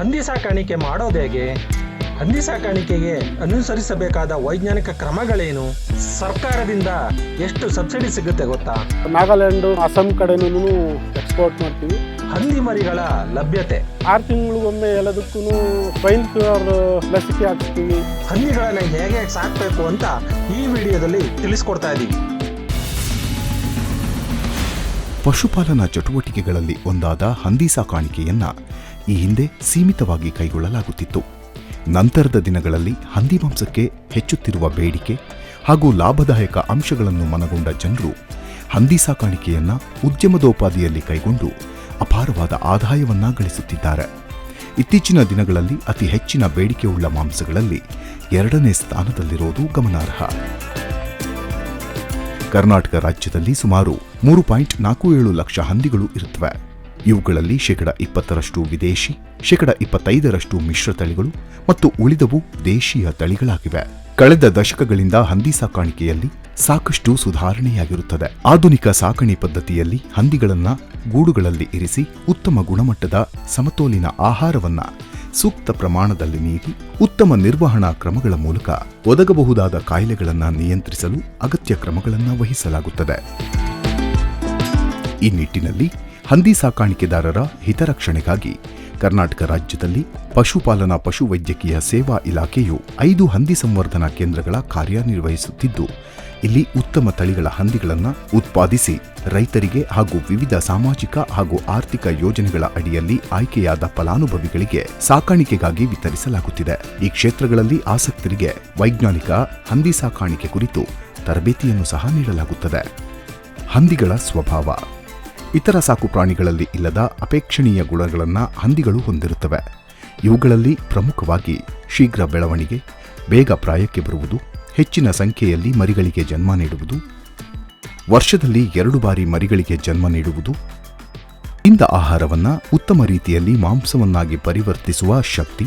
ಹಂದಿ ಸಾಕಾಣಿಕೆ ಮಾಡೋದು ಹೇಗೆ ಹಂದಿ ಸಾಕಾಣಿಕೆಗೆ ಅನುಸರಿಸಬೇಕಾದ ವೈಜ್ಞಾನಿಕ ಕ್ರಮಗಳೇನು? ಸರ್ಕಾರದಿಂದ ಎಷ್ಟು ಸಬ್ಸಿಡಿ ಸಿಗುತ್ತೆ ಗೊತ್ತಾ? ನಾಗಾಲ್ಯಾಂಡ್ ಅಸ್ಸಾಂ ಕಡೆನೂ ಎಕ್ಸ್ಪೋರ್ಟ್ ಮಾಡ್ತೀವಿ. ಹಂದಿ ಮರಿಗಳ ಲಭ್ಯತೆ. ಆರು ತಿಂಗಳಿಗೊಮ್ಮೆ ಎಲ್ಲದಕ್ಕೂ ಸ್ವೈನ್ ಫ್ಯೂರ್ ಲಸಿಕೆ ಹಾಕ್ತೀವಿ ಹಂದಿಗಳನ್ನ ಹೇಗೆ ಸಾಕಬೇಕು ಅಂತ ಈ ವಿಡಿಯೋದಲ್ಲಿ ತಿಳಿಸ್ಕೊಡ್ತಾ ಇದ್ದೀವಿ ಪಶುಪಾಲನಾ ಚಟುವಟಿಕೆಗಳಲ್ಲಿ ಒಂದಾದ ಹಂದಿ ಸಾಕಾಣಿಕೆಯನ್ನ ಈ ಹಿಂದೆ ಸೀಮಿತವಾಗಿ ಕೈಗೊಳ್ಳಲಾಗುತ್ತಿತ್ತು. ನಂತರದ ದಿನಗಳಲ್ಲಿ ಹಂದಿ ಮಾಂಸಕ್ಕೆ ಹೆಚ್ಚುತ್ತಿರುವ ಬೇಡಿಕೆ ಹಾಗೂ ಲಾಭದಾಯಕ ಅಂಶಗಳನ್ನು ಮನಗೊಂಡ ಜನರು ಹಂದಿ ಸಾಕಾಣಿಕೆಯನ್ನ ಉದ್ಯಮದೋಪಾದಿಯಲ್ಲಿ ಕೈಗೊಂಡು ಅಪಾರವಾದ ಆದಾಯವನ್ನ ಗಳಿಸುತ್ತಿದ್ದಾರೆ. ಇತ್ತೀಚಿನ ದಿನಗಳಲ್ಲಿ ಅತಿ ಹೆಚ್ಚಿನ ಬೇಡಿಕೆಯುಳ್ಳ ಮಾಂಸಗಳಲ್ಲಿ ಎರಡನೇ ಸ್ಥಾನದಲ್ಲಿರೋದು ಗಮನಾರ್ಹ. ಕರ್ನಾಟಕ ರಾಜ್ಯದಲ್ಲಿ ಸುಮಾರು ಮೂರು ಪಾಯಿಂಟ್ ನಾಲ್ಕು ಏಳು ಲಕ್ಷ ಹಂದಿಗಳು ಇರುತ್ತವೆ. ಇವುಗಳಲ್ಲಿ ಶೇಕಡ ಇಪ್ಪತ್ತರಷ್ಟು ವಿದೇಶಿ, ಶೇಕಡ ಇಪ್ಪತ್ತೈದರಷ್ಟು ಮಿಶ್ರ ತಳಿಗಳು ಮತ್ತು ಉಳಿದವು ದೇಶೀಯ ತಳಿಗಳಾಗಿವೆ. ಕಳೆದ ದಶಕಗಳಿಂದ ಹಂದಿ ಸಾಕಾಣಿಕೆಯಲ್ಲಿ ಸಾಕಷ್ಟು ಸುಧಾರಣೆಯಾಗಿರುತ್ತದೆ. ಆಧುನಿಕ ಸಾಕಣೆ ಪದ್ಧತಿಯಲ್ಲಿ ಹಂದಿಗಳನ್ನ ಗೂಡುಗಳಲ್ಲಿ ಇರಿಸಿ ಉತ್ತಮ ಗುಣಮಟ್ಟದ ಸಮತೋಲಿನ ಆಹಾರವನ್ನ ಸೂಕ್ತ ಪ್ರಮಾಣದಲ್ಲಿ ನೀಡಿ ಉತ್ತಮ ನಿರ್ವಹಣಾ ಕ್ರಮಗಳ ಮೂಲಕ ಒದಗಬಹುದಾದ ಕಾಯಿಲೆಗಳನ್ನು ನಿಯಂತ್ರಿಸಲು ಅಗತ್ಯ ಕ್ರಮಗಳನ್ನು ವಹಿಸಲಾಗುತ್ತದೆ. ಈ ನಿಟ್ಟಿನಲ್ಲಿ ಹಂದಿ ಸಾಕಾಣಿಕೆದಾರರ ಹಿತರಕ್ಷಣೆಗಾಗಿ ಕರ್ನಾಟಕ ರಾಜ್ಯದಲ್ಲಿ ಪಶುಪಾಲನಾ ಪಶುವೈದ್ಯಕೀಯ ಸೇವಾ ಇಲಾಖೆಯು ಐದು ಹಂದಿ ಸಂವರ್ಧನಾ ಕೇಂದ್ರಗಳ ಕಾರ್ಯನಿರ್ವಹಿಸುತ್ತಿದ್ದು, ಇಲ್ಲಿ ಉತ್ತಮ ತಳಿಗಳ ಹಂದಿಗಳನ್ನು ಉತ್ಪಾದಿಸಿ ರೈತರಿಗೆ ಹಾಗೂ ವಿವಿಧ ಸಾಮಾಜಿಕ ಹಾಗೂ ಆರ್ಥಿಕ ಯೋಜನೆಗಳ ಅಡಿಯಲ್ಲಿ ಆಯ್ಕೆಯಾದ ಫಲಾನುಭವಿಗಳಿಗೆ ಸಾಕಾಣಿಕೆಗಾಗಿ ವಿತರಿಸಲಾಗುತ್ತಿದೆ. ಈ ಕ್ಷೇತ್ರಗಳಲ್ಲಿ ಆಸಕ್ತರಿಗೆ ವೈಜ್ಞಾನಿಕ ಹಂದಿ ಸಾಕಾಣಿಕೆ ಕುರಿತು ತರಬೇತಿಯನ್ನು ಸಹ ನೀಡಲಾಗುತ್ತದೆ. ಹಂದಿಗಳ ಸ್ವಭಾವ. ಇತರ ಸಾಕು ಪ್ರಾಣಿಗಳಲ್ಲಿ ಇಲ್ಲದ ಅಪೇಕ್ಷಣೀಯ ಗುಣಗಳನ್ನು ಹಂದಿಗಳು ಹೊಂದಿರುತ್ತವೆ. ಇವುಗಳಲ್ಲಿ ಪ್ರಮುಖವಾಗಿ ಶೀಘ್ರ ಬೆಳವಣಿಗೆ, ಬೇಗ ಪ್ರಾಯಕ್ಕೆ ಬರುವುದು, ಹೆಚ್ಚಿನ ಸಂಖ್ಯೆಯಲ್ಲಿ ಮರಿಗಳಿಗೆ ಜನ್ಮ ನೀಡುವುದು, ವರ್ಷದಲ್ಲಿ ಎರಡು ಬಾರಿ ಮರಿಗಳಿಗೆ ಜನ್ಮ ನೀಡುವುದು ಇಂದ ಆಹಾರವನ್ನ ಉತ್ತಮ ರೀತಿಯಲ್ಲಿ ಮಾಂಸವನ್ನಾಗಿ ಪರಿವರ್ತಿಸುವ ಶಕ್ತಿ,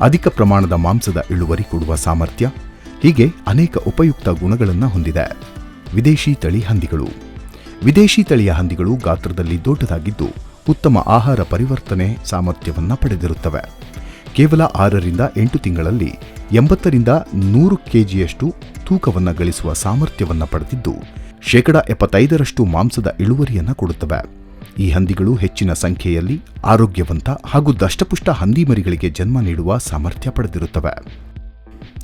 ಅಧಿಕ ಪ್ರಮಾಣದ ಮಾಂಸದ ಇಳುವರಿ ಕೊಡುವ ಸಾಮರ್ಥ್ಯ, ಹೀಗೆ ಅನೇಕ ಉಪಯುಕ್ತ ಗುಣಗಳನ್ನು ಹೊಂದಿದೆ. ವಿದೇಶಿ ತಳಿ ಹಂದಿಗಳು. ವಿದೇಶಿ ತಳಿಯ ಹಂದಿಗಳು ಗಾತ್ರದಲ್ಲಿ ದೊಡ್ಡದಾಗಿದ್ದು ಉತ್ತಮ ಆಹಾರ ಪರಿವರ್ತನೆ ಸಾಮರ್ಥ್ಯವನ್ನು ಪಡೆದಿರುತ್ತವೆ. ಕೇವಲ ಆರರಿಂದ ಎಂಟು ತಿಂಗಳಲ್ಲಿ ಎಂಬತ್ತರಿಂದ ನೂರು ಕೆಜಿಯಷ್ಟು ತೂಕವನ್ನು ಗಳಿಸುವ ಸಾಮರ್ಥ್ಯವನ್ನು ಪಡೆದಿದ್ದು, ಶೇಕಡ ಎಪ್ಪತ್ತೈದರಷ್ಟು ಮಾಂಸದ ಇಳುವರಿಯನ್ನು ಕೊಡುತ್ತವೆ. ಈ ಹಂದಿಗಳು ಹೆಚ್ಚಿನ ಸಂಖ್ಯೆಯಲ್ಲಿ ಆರೋಗ್ಯವಂತ ಹಾಗೂ ದಷ್ಟಪುಷ್ಟ ಹಂದಿ ಮರಿಗಳಿಗೆ ಜನ್ಮ ನೀಡುವ ಸಾಮರ್ಥ್ಯ ಪಡೆದಿರುತ್ತವೆ.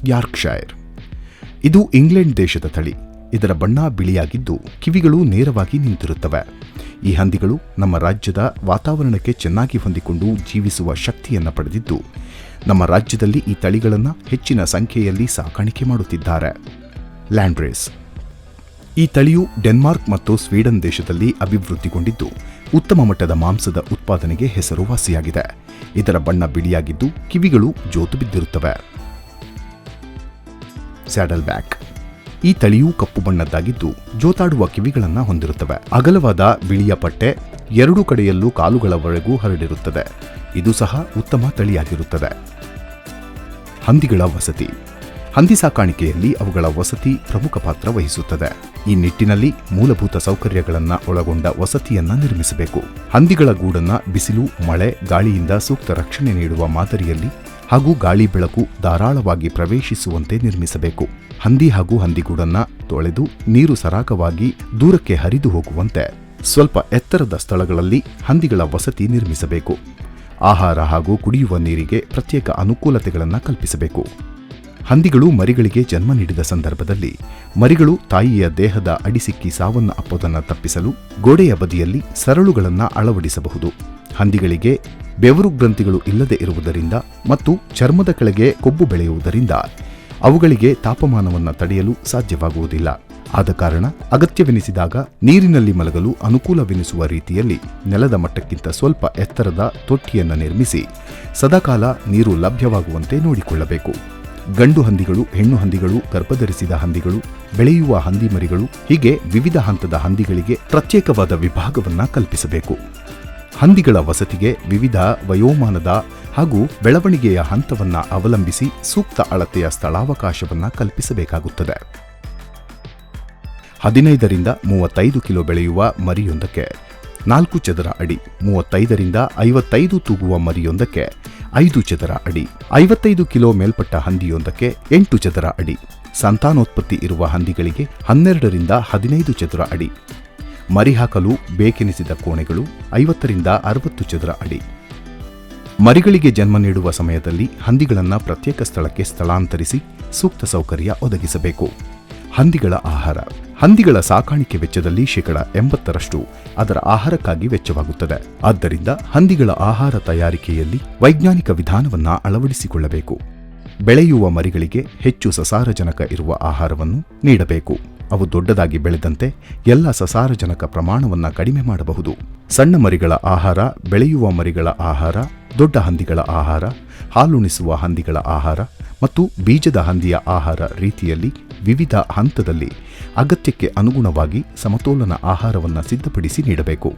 ಯಾರ್ಕ್ಷೈರ್. ಇದು ಇಂಗ್ಲೆಂಡ್ ದೇಶದ ತಳಿ. ಇದರ ಬಣ್ಣ ಬಿಳಿಯಾಗಿದ್ದು ಕಿವಿಗಳು ನೇರವಾಗಿ ನಿಂತಿರುತ್ತವೆ. ಈ ಹಂದಿಗಳು ನಮ್ಮ ರಾಜ್ಯದ ವಾತಾವರಣಕ್ಕೆ ಚೆನ್ನಾಗಿ ಹೊಂದಿಕೊಂಡು ಜೀವಿಸುವ ಶಕ್ತಿಯನ್ನು ಪಡೆದಿದ್ದು, ನಮ್ಮ ರಾಜ್ಯದಲ್ಲಿ ಈ ತಳಿಗಳನ್ನು ಹೆಚ್ಚಿನ ಸಂಖ್ಯೆಯಲ್ಲಿ ಸಾಕಾಣಿಕೆ ಮಾಡುತ್ತಿದ್ದಾರೆ. ಲ್ಯಾಂಡ್ರೇಸ್. ಈ ತಳಿಯು ಡೆನ್ಮಾರ್ಕ್ ಮತ್ತು ಸ್ವೀಡನ್ ದೇಶದಲ್ಲಿ ಅಭಿವೃದ್ಧಿಗೊಂಡಿದ್ದು, ಉತ್ತಮ ಮಟ್ಟದ ಮಾಂಸದ ಉತ್ಪಾದನೆಗೆ ಹೆಸರುವಾಸಿಯಾಗಿದೆ. ಇದರ ಬಣ್ಣ ಬಿಳಿಯಾಗಿದ್ದು ಕಿವಿಗಳು ಜೋತು ಬಿದ್ದಿರುತ್ತವೆ. ಸ್ಯಾಡಲ್ ಬ್ಯಾಕ್ ಈ ತಳಿಯು ಕಪ್ಪು ಬಣ್ಣದ್ದಾಗಿದ್ದು ಜೋತಾಡುವ ಕಿವಿಗಳನ್ನು ಹೊಂದಿರುತ್ತವೆ. ಅಗಲವಾದ ಬಿಳಿಯ ಪಟ್ಟೆ ಎರಡು ಕಡೆಯಲ್ಲೂ ಕಾಲುಗಳವರೆಗೂ ಹರಡಿರುತ್ತದೆ. ಇದು ಸಹ ಉತ್ತಮ ತಳಿಯಾಗಿರುತ್ತದೆ. ಹಂದಿಗಳ ವಸತಿ. ಹಂದಿ ಸಾಕಾಣಿಕೆಯಲ್ಲಿ ಅವುಗಳ ವಸತಿ ಪ್ರಮುಖ ಪಾತ್ರ ವಹಿಸುತ್ತದೆ. ಈ ನಿಟ್ಟಿನಲ್ಲಿ ಮೂಲಭೂತ ಸೌಕರ್ಯಗಳನ್ನು ಒಳಗೊಂಡ ವಸತಿಯನ್ನು ನಿರ್ಮಿಸಬೇಕು. ಹಂದಿಗಳ ಗೂಡನ್ನ ಬಿಸಿಲು, ಮಳೆ, ಗಾಳಿಯಿಂದ ಸೂಕ್ತ ರಕ್ಷಣೆ ನೀಡುವ ಮಾದರಿಯಲ್ಲಿ ಹಾಗೂ ಗಾಳಿ ಬೆಳಕು ಧಾರಾಳವಾಗಿ ಪ್ರವೇಶಿಸುವಂತೆ ನಿರ್ಮಿಸಬೇಕು. ಹಂದಿ ಹಾಗೂ ಹಂದಿಗೂಡನ್ನ ತೊಳೆದು ನೀರು ಸರಾಗವಾಗಿ ದೂರಕ್ಕೆ ಹರಿದು ಹೋಗುವಂತೆ ಸ್ವಲ್ಪ ಎತ್ತರದ ಸ್ಥಳಗಳಲ್ಲಿ ಹಂದಿಗಳ ವಸತಿ ನಿರ್ಮಿಸಬೇಕು. ಆಹಾರ ಹಾಗೂ ಕುಡಿಯುವ ನೀರಿಗೆ ಪ್ರತ್ಯೇಕ ಅನುಕೂಲತೆಗಳನ್ನು ಕಲ್ಪಿಸಬೇಕು. ಹಂದಿಗಳು ಮರಿಗಳಿಗೆ ಜನ್ಮ ನೀಡಿದ ಸಂದರ್ಭದಲ್ಲಿ ಮರಿಗಳು ತಾಯಿಯ ದೇಹದ ಅಡಿಸಿಕ್ಕಿ ಸಾವನ್ನ ಅಪ್ಪೋದನ್ನು ತಪ್ಪಿಸಲು ಗೋಡೆಯ ಬದಿಯಲ್ಲಿ ಸರಳುಗಳನ್ನು ಅಳವಡಿಸಬಹುದು. ಹಂದಿಗಳಿಗೆ ಬೆವರು ಗ್ರಂಥಿಗಳು ಇಲ್ಲದೆ ಇರುವುದರಿಂದ ಮತ್ತು ಚರ್ಮದ ಕೆಳಗೆ ಕೊಬ್ಬು ಬೆಳೆಯುವುದರಿಂದ ಅವುಗಳಿಗೆ ತಾಪಮಾನವನ್ನು ತಡೆಯಲು ಸಾಧ್ಯವಾಗುವುದಿಲ್ಲ. ಆದ ಕಾರಣ ಅಗತ್ಯವೆನಿಸಿದಾಗ ನೀರಿನಲ್ಲಿ ಮಲಗಲು ಅನುಕೂಲವೆನಿಸುವ ರೀತಿಯಲ್ಲಿ ನೆಲದ ಮಟ್ಟಕ್ಕಿಂತ ಸ್ವಲ್ಪ ಎತ್ತರದ ತೊಟ್ಟಿಯನ್ನು ನಿರ್ಮಿಸಿ ಸದಾಕಾಲ ನೀರು ಲಭ್ಯವಾಗುವಂತೆ ನೋಡಿಕೊಳ್ಳಬೇಕು. ಗಂಡು ಹಂದಿಗಳು, ಹೆಣ್ಣು ಹಂದಿಗಳು, ಗರ್ಭಧರಿಸಿದ ಹಂದಿಗಳು, ಬೆಳೆಯುವ ಹಂದಿ ಮರಿಗಳು ಹೀಗೆ ವಿವಿಧ ಹಂತದ ಹಂದಿಗಳಿಗೆ ಪ್ರತ್ಯೇಕವಾದ ವಿಭಾಗವನ್ನು ಕಲ್ಪಿಸಬೇಕು. ಹಂದಿಗಳ ವಸತಿಗೆ ವಿವಿಧ ವಯೋಮಾನದ ಹಾಗೂ ಬೆಳವಣಿಗೆಯ ಹಂತವನ್ನ ಅವಲಂಬಿಸಿ ಸೂಕ್ತ ಅಳತೆಯ ಸ್ಥಳಾವಕಾಶವನ್ನ ಕಲ್ಪಿಸಬೇಕಾಗುತ್ತದೆ. ಹದಿನೈದರಿಂದ ಮೂವತ್ತೈದು ಕಿಲೋ ಬೆಳೆಯುವ ಮರಿಯೊಂದಕ್ಕೆ, ನಾಲ್ಕು ಚದರ ಅಡಿ ಮೂವತ್ತೈದರಿಂದ ಐವತ್ತೈದು ತೂಗುವ ಮರಿಯೊಂದಕ್ಕೆ, ಐದು ಚದರ ಅಡಿ ಐವತ್ತೈದು ಕಿಲೋ ಮೇಲ್ಪಟ್ಟ ಹಂದಿಯೊಂದಕ್ಕೆ ಎಂಟು ಚದರ ಅಡಿ. ಸಂತಾನೋತ್ಪತ್ತಿ ಇರುವ ಹಂದಿಗಳಿಗೆ ಹನ್ನೆರಡರಿಂದ ಹದಿನೈದು ಚದರ ಅಡಿ. ಮರಿ ಹಾಕಲು ಬೇಕೆನಿಸಿದ ಕೋಣೆಗಳು ಐವತ್ತರಿಂದ ಅರವತ್ತು ಚದರ ಅಡಿ. ಮರಿಗಳಿಗೆ ಜನ್ಮ ನೀಡುವ ಸಮಯದಲ್ಲಿ ಹಂದಿಗಳನ್ನು ಪ್ರತ್ಯೇಕ ಸ್ಥಳಕ್ಕೆ ಸ್ಥಳಾಂತರಿಸಿ ಸೂಕ್ತ ಸೌಕರ್ಯ ಒದಗಿಸಬೇಕು. ಹಂದಿಗಳ ಆಹಾರ. ಹಂದಿಗಳ ಸಾಕಾಣಿಕೆ ವೆಚ್ಚದಲ್ಲಿ ಶೇಕಡ ಎಂಬತ್ತರಷ್ಟು ಅದರ ಆಹಾರಕ್ಕಾಗಿ ವೆಚ್ಚವಾಗುತ್ತದೆ. ಆದ್ದರಿಂದ ಹಂದಿಗಳ ಆಹಾರ ತಯಾರಿಕೆಯಲ್ಲಿ ವೈಜ್ಞಾನಿಕ ವಿಧಾನವನ್ನು ಅಳವಡಿಸಿಕೊಳ್ಳಬೇಕು. ಬೆಳೆಯುವ ಮರಿಗಳಿಗೆ ಹೆಚ್ಚು ಸಸಾರಜನಕ ಇರುವ ಆಹಾರವನ್ನು ನೀಡಬೇಕು. ಅವು ದೊಡ್ಡದಾಗಿ ಬೆಳೆದಂತೆ ಎಲ್ಲ ಸಸಾರಜನಕ ಪ್ರಮಾಣವನ್ನು ಕಡಿಮೆ ಮಾಡಬಹುದು. ಸಣ್ಣ ಮರಿಗಳ ಆಹಾರ, ಬೆಳೆಯುವ ಮರಿಗಳ ಆಹಾರ, ದೊಡ್ಡ ಹಂದಿಗಳ ಆಹಾರ, ಹಾಲುಣಿಸುವ ಹಂದಿಗಳ ಆಹಾರ ಮತ್ತು ಬೀಜದ ಹಂದಿಯ ಆಹಾರ ರೀತಿಯಲ್ಲಿ ವಿವಿಧ ಹಂತದಲ್ಲಿ ಅಗತ್ಯಕ್ಕೆ ಅನುಗುಣವಾಗಿ ಸಮತೋಲನ ಆಹಾರವನ್ನು ಸಿದ್ಧಪಡಿಸಿ ನೀಡಬೇಕು.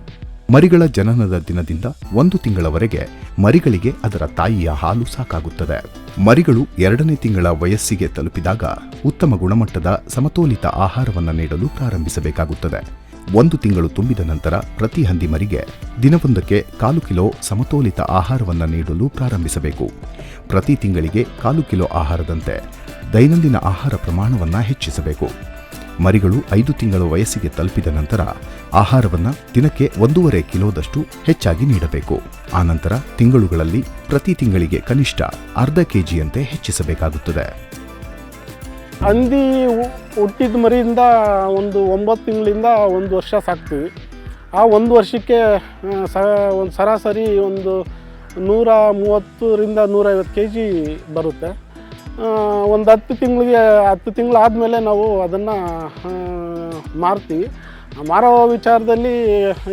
ಮರಿಗಳ ಜನನದ ದಿನದಿಂದ ಒಂದು ತಿಂಗಳವರೆಗೆ ಮರಿಗಳಿಗೆ ಅದರ ತಾಯಿಯ ಹಾಲು ಸಾಕಾಗುತ್ತದೆ. ಮರಿಗಳು ಎರಡನೇ ತಿಂಗಳ ವಯಸ್ಸಿಗೆ ತಲುಪಿದಾಗ ಉತ್ತಮ ಗುಣಮಟ್ಟದ ಸಮತೋಲಿತ ಆಹಾರವನ್ನು ನೀಡಲು ಪ್ರಾರಂಭಿಸಬೇಕಾಗುತ್ತದೆ. ಒಂದು ತಿಂಗಳು ತುಂಬಿದ ನಂತರ ಪ್ರತಿ ಹಂದಿ ಮರಿಗೆ ದಿನವೊಂದಕ್ಕೆ ಕಾಲು ಕಿಲೋ ಸಮತೋಲಿತ ಆಹಾರವನ್ನು ನೀಡಲು ಪ್ರಾರಂಭಿಸಬೇಕು. ಪ್ರತಿ ತಿಂಗಳಿಗೆ ಕಾಲು ಕಿಲೋ ಆಹಾರದಂತೆ ದೈನಂದಿನ ಆಹಾರ ಪ್ರಮಾಣವನ್ನು ಹೆಚ್ಚಿಸಬೇಕು. ಮರಿಗಳು ಐದು ತಿಂಗಳ ವಯಸ್ಸಿಗೆ ತಲುಪಿದ ನಂತರ ಆಹಾರವನ್ನು ದಿನಕ್ಕೆ ಒಂದೂವರೆ ಕಿಲೋದಷ್ಟು ಹೆಚ್ಚಾಗಿ ನೀಡಬೇಕು. ಆನಂತರ ತಿಂಗಳುಗಳಲ್ಲಿ ಪ್ರತಿ ತಿಂಗಳಿಗೆ ಕನಿಷ್ಠ ಅರ್ಧ ಕೆಜಿಯಂತೆ ಹೆಚ್ಚಿಸಬೇಕಾಗುತ್ತದೆ. ಹಂದಿ ಹುಟ್ಟಿದ ಮರಿಯಿಂದ ಒಂದು ಒಂಬತ್ತು ತಿಂಗಳಿಂದ ಒಂದು ವರ್ಷ ಸಾಕ್ತೀವಿ. ಆ ಒಂದು ವರ್ಷಕ್ಕೆ ಸ, ಒಂದು ಸರಾಸರಿ ಒಂದು ನೂರ ಮೂವತ್ತರಿಂದ ನೂರೈವತ್ತು ಕೆ ಜಿ ಬರುತ್ತೆ. ಒಂದು ಹತ್ತು ತಿಂಗಳಿಗೆ ಹತ್ತು ತಿಂಗಳಾದಮೇಲೆ ನಾವು ಅದನ್ನು ಮಾರ್ತೀವಿ. ಮಾರೋ ವಿಚಾರದಲ್ಲಿ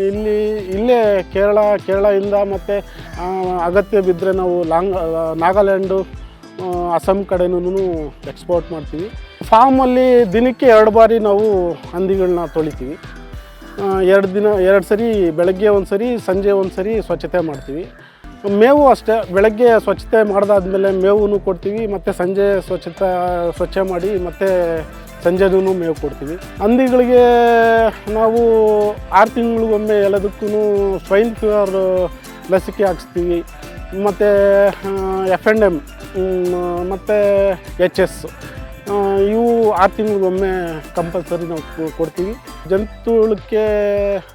ಇಲ್ಲಿ, ಇಲ್ಲೇ ಕೇರಳ, ಕೇರಳದಿಂದ ಮತ್ತು ಅಗತ್ಯ ಬಿದ್ದರೆ ನಾವು ಲಾಂಗ್ ನಾಗಾಲ್ಯಾಂಡು ಅಸ್ಸಾಂ ಕಡೆನೂ ಎಕ್ಸ್ಪೋರ್ಟ್ ಮಾಡ್ತೀವಿ. ಫಾರ್ಮಲ್ಲಿ ದಿನಕ್ಕೆ ಎರಡು ಬಾರಿ ನಾವು ಹಂದಿಗಳನ್ನ ತೊಳಿತೀವಿ. ಎರಡು ದಿನ, ಎರಡು ಸರಿ ಬೆಳಗ್ಗೆ ಒಂದು ಸರಿ ಸಂಜೆ ಒಂದು ಸರಿ ಸ್ವಚ್ಛತೆ ಮಾಡ್ತೀವಿ. ಮೇವು ಅಷ್ಟೇ, ಬೆಳಗ್ಗೆ ಸ್ವಚ್ಛತೆ ಮಾಡಿದಾದ್ಮೇಲೆ ಮೇವು ಕೊಡ್ತೀವಿ, ಮತ್ತು ಸಂಜೆ ಸ್ವಚ್ಛತೆ, ಸ್ವಚ್ಛ ಮಾಡಿ, ಮತ್ತು ಸಂಜೆನೂ ಮೇವು ಕೊಡ್ತೀವಿ. ಹಂದಿಗಳಿಗೆ ನಾವು ಆರು ತಿಂಗಳಿಗೊಮ್ಮೆ ಎಲ್ಲದಕ್ಕೂ ಸ್ವೈನ್ ಅವರು ಲಸಿಕೆ ಹಾಕ್ಸ್ತೀವಿ. ಮತ್ತು ಎಫ್ ಎಂಡ್ ಎಂ ಮತ್ತು ಎಚ್ ಎಸ್ ಇವು ಆರು ತಿಂಗಳಿಗೊಮ್ಮೆ ಕಂಪಲ್ಸರಿ ನಾವು ಕೊಡ್ತೀವಿ. ಜಂತುಳಕ್ಕೆ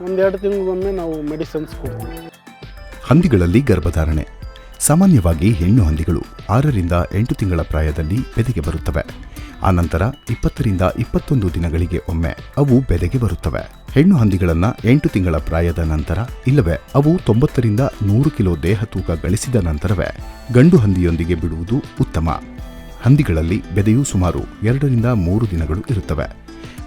ಒಂದೆರಡು ತಿಂಗಳಿಗೊಮ್ಮೆ ನಾವು ಮೆಡಿಸಿನ್ಸ್ ಕೊಡ್ತೀವಿ. ಹಂದಿಗಳಲ್ಲಿ ಗರ್ಭಧಾರಣೆ. ಸಾಮಾನ್ಯವಾಗಿ ಹೆಣ್ಣು ಹಂದಿಗಳು ಆರರಿಂದ ಎಂಟು ತಿಂಗಳ ಪ್ರಾಯದಲ್ಲಿ ಬೆದೆಗೆ ಬರುತ್ತವೆ. ಆನಂತರ ಇಪ್ಪತ್ತರಿಂದ ಇಪ್ಪತ್ತೊಂದು ದಿನಗಳಿಗೆ ಒಮ್ಮೆ ಅವು ಬೆದೆಗೆ ಬರುತ್ತವೆ. ಹೆಣ್ಣು ಹಂದಿಗಳನ್ನು ಎಂಟು ತಿಂಗಳ ಪ್ರಾಯದ ನಂತರ ಇಲ್ಲವೇ ಅವು ತೊಂಬತ್ತರಿಂದ ನೂರು ಕಿಲೋ ದೇಹ ತೂಕ ಗಳಿಸಿದ ನಂತರವೇ ಗಂಡು ಹಂದಿಯೊಂದಿಗೆ ಬಿಡುವುದು ಉತ್ತಮ. ಹಂದಿಗಳಲ್ಲಿ ಬೆದೆಯು ಸುಮಾರು ಎರಡರಿಂದ ಮೂರು ದಿನಗಳು ಇರುತ್ತವೆ.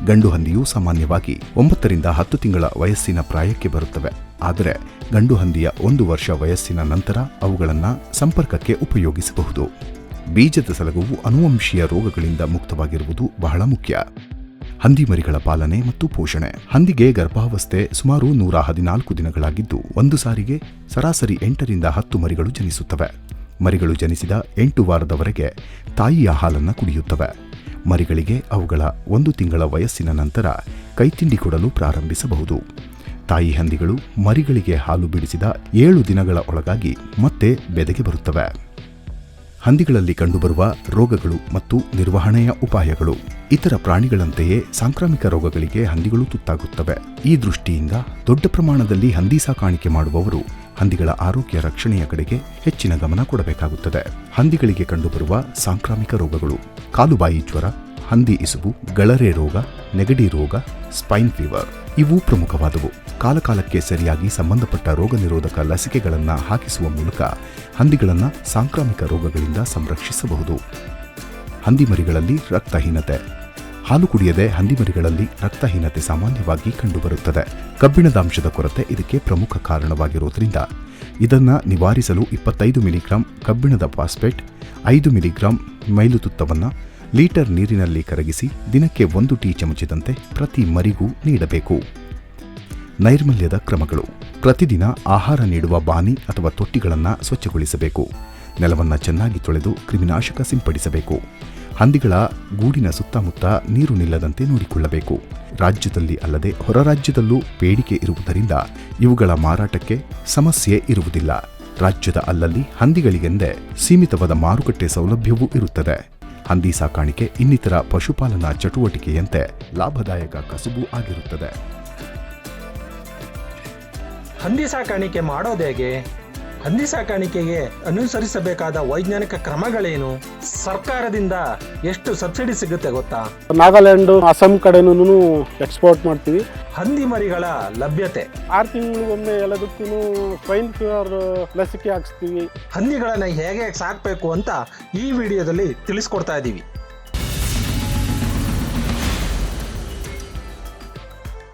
ಗಂಡು ಹಂದಿಯು ಸಾಮಾನ್ಯವಾಗಿ ಒಂಬತ್ತರಿಂದ ಹತ್ತು ತಿಂಗಳ ವಯಸ್ಸಿನ ಪ್ರಾಯಕ್ಕೆ ಬರುತ್ತವೆ. ಆದರೆ ಗಂಡು ಹಂದಿಯ ಒಂದು ವರ್ಷ ವಯಸ್ಸಿನ ನಂತರ ಅವುಗಳನ್ನು ಸಂಪರ್ಕಕ್ಕೆ ಉಪಯೋಗಿಸಬಹುದು. ಬೀಜದ ಸಲಗವು ಅನುವಂಶೀಯ ರೋಗಗಳಿಂದ ಮುಕ್ತವಾಗಿರುವುದು ಬಹಳ ಮುಖ್ಯ. ಹಂದಿ ಮರಿಗಳ ಪಾಲನೆ ಮತ್ತು ಪೋಷಣೆ. ಹಂದಿಗೆ ಗರ್ಭಾವಸ್ಥೆ ಸುಮಾರು ನೂರ ಹದಿನಾಲ್ಕು ದಿನಗಳಾಗಿದ್ದು, ಒಂದು ಸಾರಿಗೆ ಸರಾಸರಿ ಎಂಟರಿಂದ ಹತ್ತು ಮರಿಗಳು ಜನಿಸುತ್ತವೆ. ಮರಿಗಳು ಜನಿಸಿದ ಎಂಟು ವಾರದವರೆಗೆ ತಾಯಿಯ ಹಾಲನ್ನು ಕುಡಿಯುತ್ತವೆ. ಮರಿಗಳಿಗೆ ಅವುಗಳ ಒಂದು ತಿಂಗಳ ವಯಸ್ಸಿನ ನಂತರ ಕೈತಿಂಡಿ ಕೊಡಲು ಪ್ರಾರಂಭಿಸಬಹುದು. ತಾಯಿ ಹಂದಿಗಳು ಮರಿಗಳಿಗೆ ಹಾಲು ಬಿಡಿಸಿದ ಏಳು ದಿನಗಳ ಒಳಗಾಗಿ ಮತ್ತೆ ಬೆದೆಗೆ ಬರುತ್ತವೆ. ಹಂದಿಗಳಲ್ಲಿ ಕಂಡುಬರುವ ರೋಗಗಳು ಮತ್ತು ನಿರ್ವಹಣೆಯ ಉಪಾಯಗಳು. ಇತರ ಪ್ರಾಣಿಗಳಂತೆಯೇ ಸಾಂಕ್ರಾಮಿಕ ರೋಗಗಳಿಗೆ ಹಂದಿಗಳು ತುತ್ತಾಗುತ್ತವೆ. ಈ ದೃಷ್ಟಿಯಿಂದ ದೊಡ್ಡ ಪ್ರಮಾಣದಲ್ಲಿ ಹಂದಿ ಸಾಕಾಣಿಕೆ ಮಾಡುವವರು ಹಂದಿಗಳ ಆರೋಗ್ಯ ರಕ್ಷಣೆಯ ಕಡೆಗೆ ಹೆಚ್ಚಿನ ಗಮನ ಕೊಡಬೇಕಾಗುತ್ತದೆ. ಹಂದಿಗಳಿಗೆ ಕಂಡುಬರುವ ಸಾಂಕ್ರಾಮಿಕ ರೋಗಗಳು. ಕಾಲುಬಾಯಿ ಜ್ವರ, ಹಂದಿ ಇಸುಬು, ಗಳರೆ ರೋಗ, ನೆಗಡಿ ರೋಗ, ಸ್ಪೈನ್ ಫೀವರ್. ಇವು ಪ್ರಮುಖವಾದವು. ಕಾಲಕಾಲಕ್ಕೆ ಸರಿಯಾಗಿ ಸಂಬಂಧಪಟ್ಟ ರೋಗ ನಿರೋಧಕ ಲಸಿಕೆಗಳನ್ನು ಹಾಕಿಸುವ ಮೂಲಕ ಹಂದಿಗಳನ್ನು ಸಾಂಕ್ರಾಮಿಕ ರೋಗಗಳಿಂದ ಸಂರಕ್ಷಿಸಬಹುದು. ಹಂದಿಮರಿಗಳಲ್ಲಿ ರಕ್ತಹೀನತೆ. ಹಾಲು ಕುಡಿಯದೆ ಹಂದಿಮರಿಗಳಲ್ಲಿ ರಕ್ತಹೀನತೆ ಸಾಮಾನ್ಯವಾಗಿ ಕಂಡುಬರುತ್ತದೆ. ಕಬ್ಬಿಣದಾಂಶದ ಕೊರತೆ ಇದಕ್ಕೆ ಪ್ರಮುಖ ಕಾರಣವಾಗಿರುವುದರಿಂದ ಇದನ್ನು ನಿವಾರಿಸಲು ಇಪ್ಪತ್ತೈದು ಮಿಲಿಗ್ರಾಂ ಕಬ್ಬಿಣದ ಫಾಸ್ಫೇಟ್, ಐದು ಮಿಲಿಗ್ರಾಂ ಮೈಲುತುತ್ತವನ್ನು ಲೀಟರ್ ನೀರಿನಲ್ಲಿ ಕರಗಿಸಿ ದಿನಕ್ಕೆ ಒಂದು ಟೀ ಚಮಚದಂತೆ ಪ್ರತಿ ಮರಿಗೂ ನೀಡಬೇಕು. ನೈರ್ಮಲ್ಯದ ಕ್ರಮಗಳು. ಪ್ರತಿದಿನ ಆಹಾರ ನೀಡುವ ಬಾನಿ ಅಥವಾ ತೊಟ್ಟಿಗಳನ್ನು ಸ್ವಚ್ಛಗೊಳಿಸಬೇಕು. ನೆಲವನ್ನು ಚೆನ್ನಾಗಿ ತೊಳೆದು ಕ್ರಿಮಿನಾಶಕ ಸಿಂಪಡಿಸಬೇಕು. ಹಂದಿಗಳ ಗೂಡಿನ ಸುತ್ತಮುತ್ತ ನೀರು ನಿಲ್ಲದಂತೆ ನೋಡಿಕೊಳ್ಳಬೇಕು. ರಾಜ್ಯದಲ್ಲಿ ಅಲ್ಲದೆ ಹೊರ ರಾಜ್ಯದಲ್ಲೂ ಬೇಡಿಕೆ ಇರುವುದರಿಂದ ಇವುಗಳ ಮಾರಾಟಕ್ಕೆ ಸಮಸ್ಯೆ ಇರುವುದಿಲ್ಲ. ರಾಜ್ಯದ ಅಲ್ಲಲ್ಲಿ ಹಂದಿಗಳಿಗೆಂದೇ ಸೀಮಿತವಾದ ಮಾರುಕಟ್ಟೆ ಸೌಲಭ್ಯವೂ ಇರುತ್ತದೆ. ಹಂದಿ ಸಾಕಾಣಿಕೆ ಇನ್ನಿತರ ಪಶುಪಾಲನಾ ಚಟುವಟಿಕೆಯಂತೆ ಲಾಭದಾಯಕ ಕಸುಬು ಆಗಿರುತ್ತದೆ. ಹಂದಿ ಸಾಕಾಣಿಕೆ ಮಾಡೋದೇಗೆ ಹಂದಿ ಸಾಕಾಣಿಕೆಗೆ ಅನುಸರಿಸಬೇಕಾದ ವೈಜ್ಞಾನಿಕ ಕ್ರಮಗಳೇನು? ಸರ್ಕಾರದಿಂದ ಎಷ್ಟು ಸಬ್ಸಿಡಿ ಸಿಗುತ್ತೆ ಗೊತ್ತಾ? ನಾಗಾಲ್ಯಾಂಡ್ ಅಸ್ಸಾಂ ಕಡೆನೂ ಎಕ್ಸ್ಪೋರ್ಟ್ ಮಾಡ್ತೀವಿ. ಹಂದಿ ಮರಿಗಳ ಲಭ್ಯತೆ. ಆರು ತಿಂಗಳಿಗೊಮ್ಮೆ ಎಲ್ಲದಕ್ಕೂ ಸ್ವೈನ್ ಫೀವರ್ ಲಸಿಕೆ ಹಾಕಿಸ್ತೀವಿ. ಹಂದಿಗಳನ್ನ ಹೇಗೆ ಸಾಕಬೇಕು ಅಂತ ಈ ವಿಡಿಯೋದಲ್ಲಿ ತಿಳಿಸ್ಕೊಡ್ತಾ ಇದ್ದೀವಿ